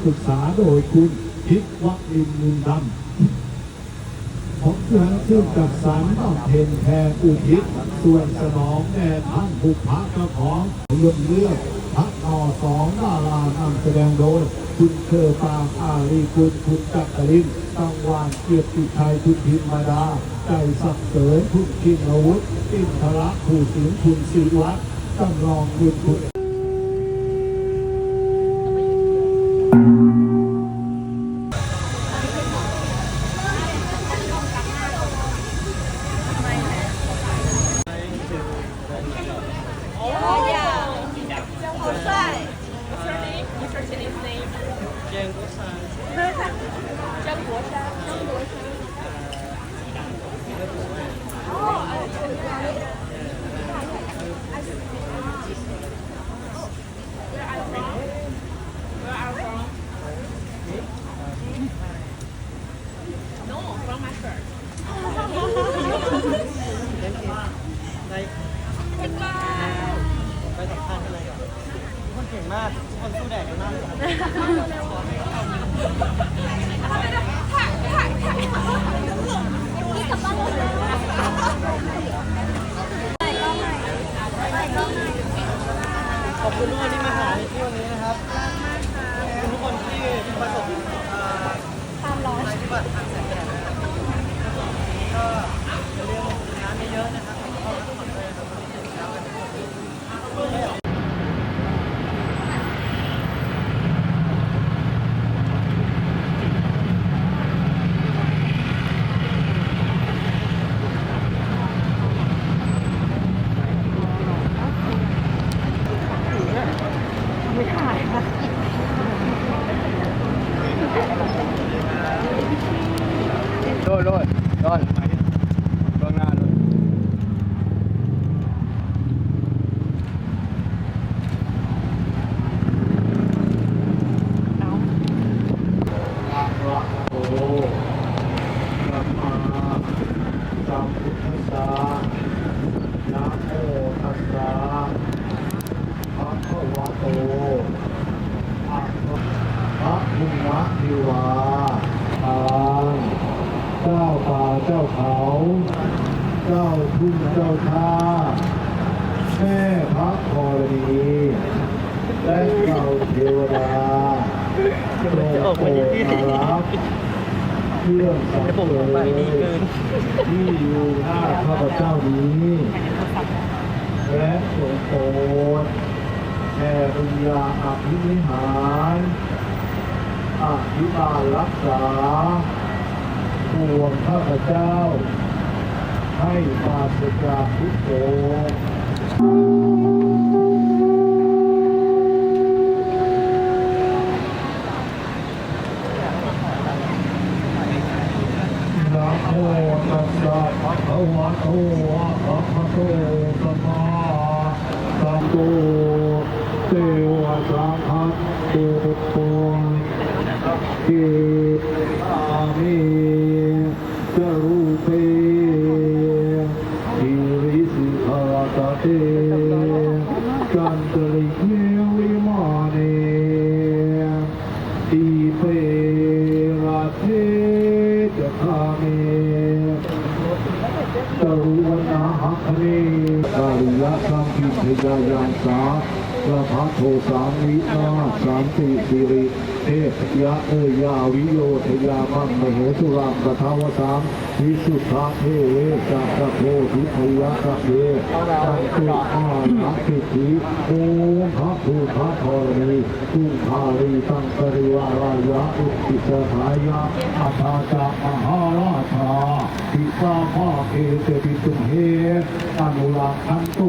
่ปรึกษาโดยคุณทิศวัคลินมุนดำผมยังซึ่งจัดสารรบำเพ็ญแผ่อุทิศส่วนสนองแด่ท่านผู้พระเจ้าของเรื่องเลือกพักนอสองดารานำแสดงโดย คุณเคอปางอารีคุณคุณจักรินตังวานเกียรติชัยคุณพิมมาดาใจสักเสริญคุณคินอาวุธอินทระผู้สิงคุณศิวัตรจำลองคุณคุณ อบคุณทุกคนที่มาหาในที่วันนี้นะครับขอบคุณทุกคนที่ประสบตามร้อนที่บัตรทางแสงแดดนะครับก็อย่าลืมดื่มน้ำเยอะๆนะครับแล้วก็พักคนด้วยนะครับ วันนี้ตื่นเช้ากันทุกคน โดนโดนโดนเบื้องหน้าโดน อะระโตสัมมาสัมพุทธัสสะนะโมตัสสะภะคะวะโตอะระหะมุมะทิวาทางเจ้าป่าเจ้าเขา เจ้าทุ่งเจ้าท่าแม่พระธรณี และเจ้าเทวดาจะออกมาอย่นี้โปรดรับเครื่องสังจะผมเวยไปดีเกินที่อยู่หน้าข้าพเจ้านี้และทรงโปรดแผ่ปัญญาอภินิหารอภิบาลรักษาปวงข้าพเจ้า ให้ปราศจากทุกโศก นะโม ตัสสะภะคะวะโตอะระหะโตสัมมาสัมพุทเทวะสังฆเทวะโตเทอามิ รุวนาหักเนกาลิยะสัมพิทยายังสา พระพัทโทสามินาสามติสิริเทพยะเอยาวิโยทยามังมเหสุรังกทาวสามวิสุทธาเทเวจักรโพธิพยะกะเวจันตุอาลักขิติโอมพระภูพระธรณีตุงคารีตังปริวารายะอุติสหายะอาภาจามหาราชาทิสาภาเอเตปิตุเฮอนุรักขันตุ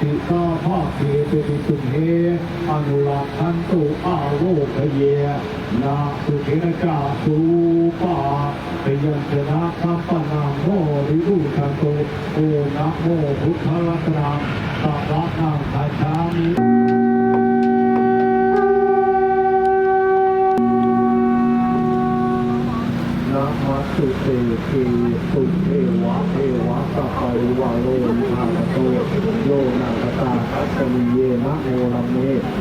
ติตาภาเคเปติตุเหอนุราคันตุอาโลกเยนาสุเทนกาสุปาเปยัญชนะคัมปนาโมริบุคันโตโอนะโมพุทธรัตนาสัพพะนังทัชามิสุเตเทสุเท สัพพะริวาโลนิพาโตโลนาคตาสมิเยนะโอลัมเม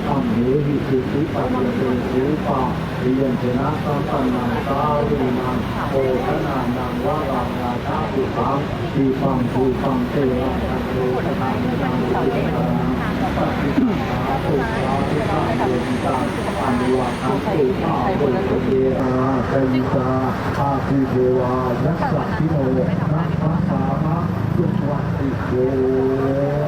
อัมเหหิสุสุปัญญเตสุปาเรียนชนะสัมปันนาตารูนังโอทนานังวะรังราชาสุปังทีปังภูปังเตระโตทนานังสุตางสัพพิสาตุสาธุสาธุสาธุอันวะคันตุอาโุตเยอาเตมิตาอาภูเทา ยัสสะพิโนนัสสะสามะสุวัติโก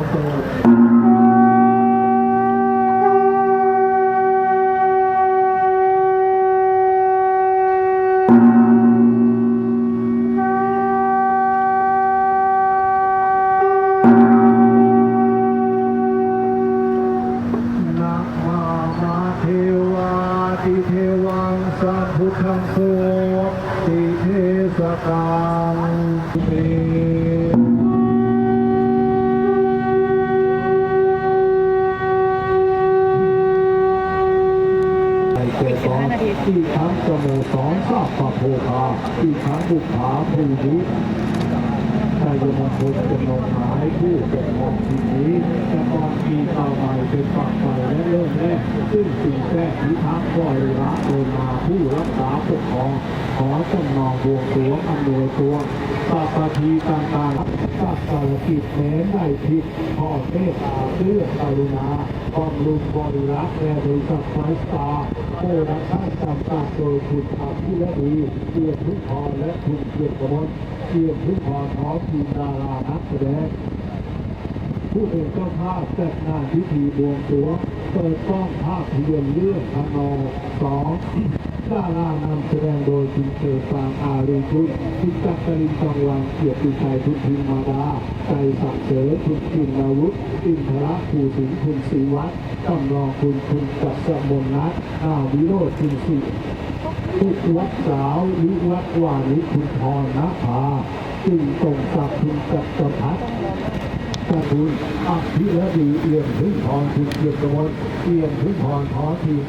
ที่ทั้งบุพาภูริชายมงคลจำนงหมายผู้ปกครองทีนี้จะมองทีต่อใหม่เป็นฝักใหม่และเริ่มแรกซึ่งสิ่งแท้ที่ทั้งบริระโดยมาผู้รักษาปกครองขอจำนองบวงสรวงอำนวยตัว สัพพทีต่างๆสัพพะกิจแม้ได้ผิดขอเมตตาเพื่อกรุณาบำรุงบริรักษ์และบริษัทไฟสตาร์โอ้รักท่านจำกัดโดยคุณธรรมที่และดีเกียรติพรและคุณเกียรติมลเกียรติพรพร้อมทีมดารานักแสดงผู้เป็นเจ้าภาพจัดงานพิธีบวงสรวงเปิดกล้องภาพยนตร์เรื่องพนอสอง ดารานำแสดงโดยคุณเชฟางอารีชุนคุณจักรินจองวังเกียรติชัยทุนพิมาดาใจสักเสริคุณกินนาวุฒิอินทระภูสิงห์คุณศรีวัฒน์กำลองคุณคุณจักรมนนัทอาวิโรจน์คุณสิทุกวัดสาววิวัดวานิคุณพรณภาจึงตรงศักดิ์คุณจักรพัฒน์ ขอบคุณอภิรดีเอี่ยมพึ่งพรคุณเกียรติกมลเอี่ยมพึ่งพรขอทีม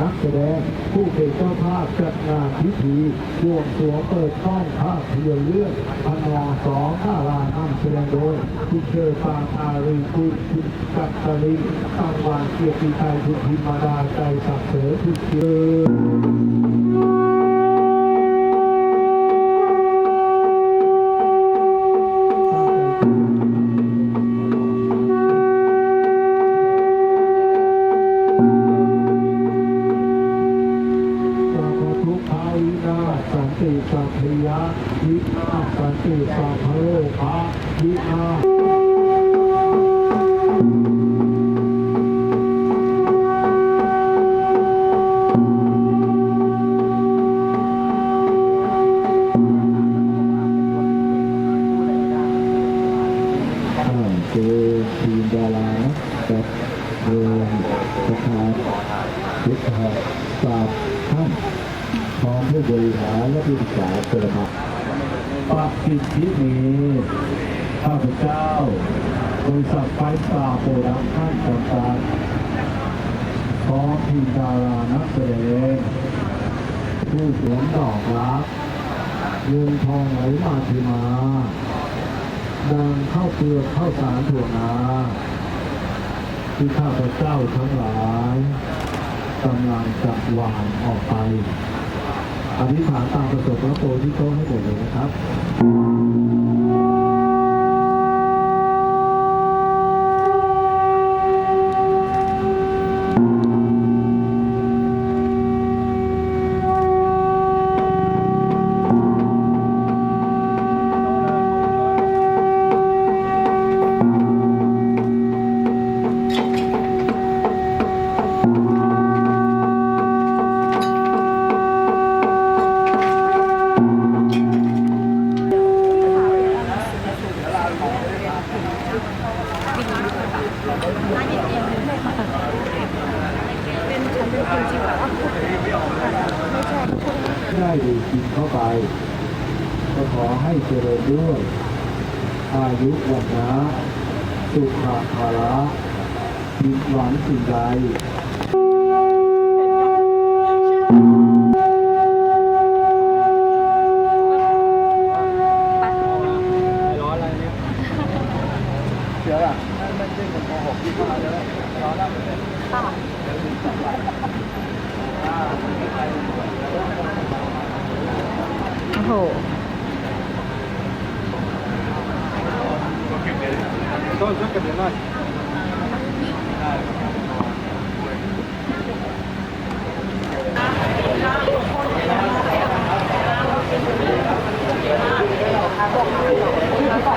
นักแสดง ผู้เป็นเจ้าภาพจัดงานพิธีบวงสรวงเปิดกล้องภาพยนตร์เรื่องพนอสองดารานำแสดงโดยคุณเชอปางอารีคุณคุณกัตตลินตังวานเกียรติชัยคุณพิมาดาใจสักเสริคุณเกีย ผู้สวมดอกรักเงินทองไหลมาเทมา ดังเข้าเปลือกเข้าสารถั่วนาที่ข้าพเจ้าทั้งหลายกำลังจะวานออกไปอธิษฐานตามประสบพระโพธิโตให้หมดเลยนะครับ สิ่งใด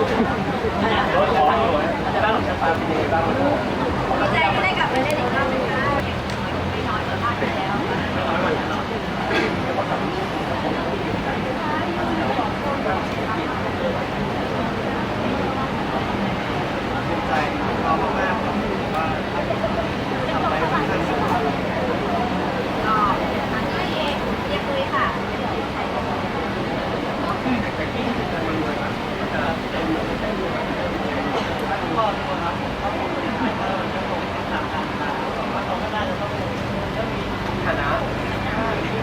เอ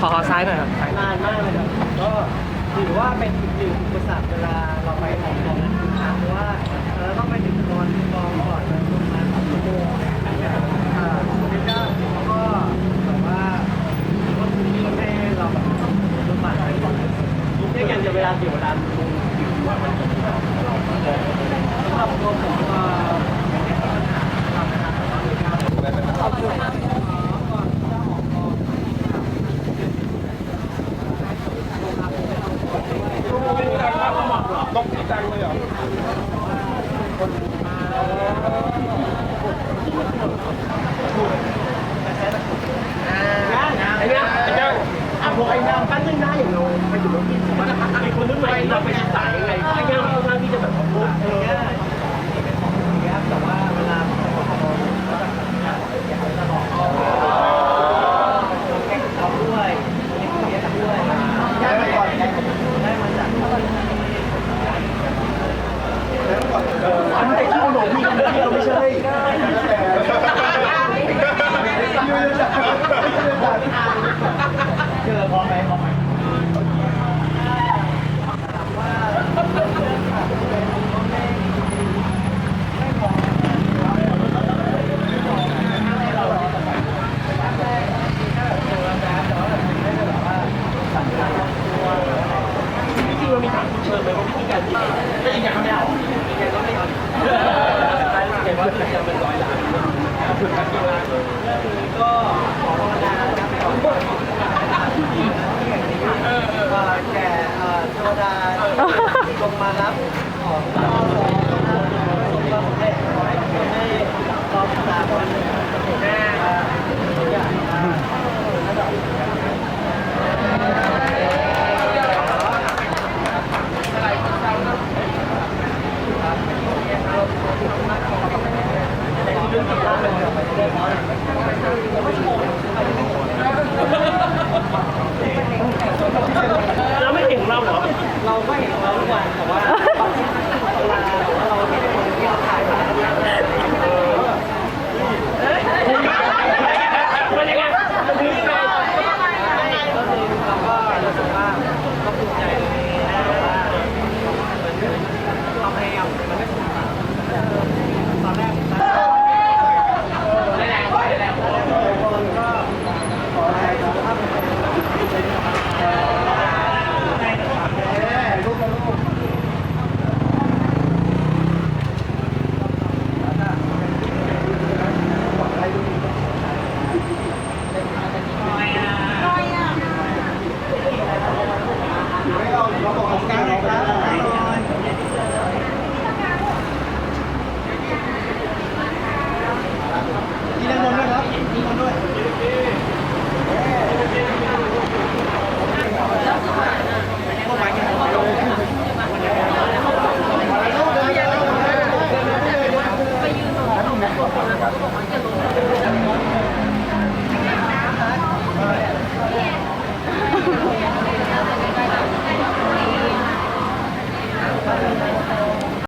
ขอขอซ้ายหน่อยครับนานมากเลยครับก็ถือว่าเป็นอีกหนึ่งอุปสรรคเวลาเราไปถ่ายทำนะครับเพราะว่าเราต้องไปถึงกองกองก่อนประ มาณสองชั่วโมงอ่าคุณเจ้าเขาก็แบบว่าก็คือที่ให้เราแบบลงมาไปก่อนเนี่ยยังจะเวลาเสียเวลาดูอยู่ว่ามันะสำหรับ ดาลงมารับของ เราก็เห็นเราทุกวันแต่ว่า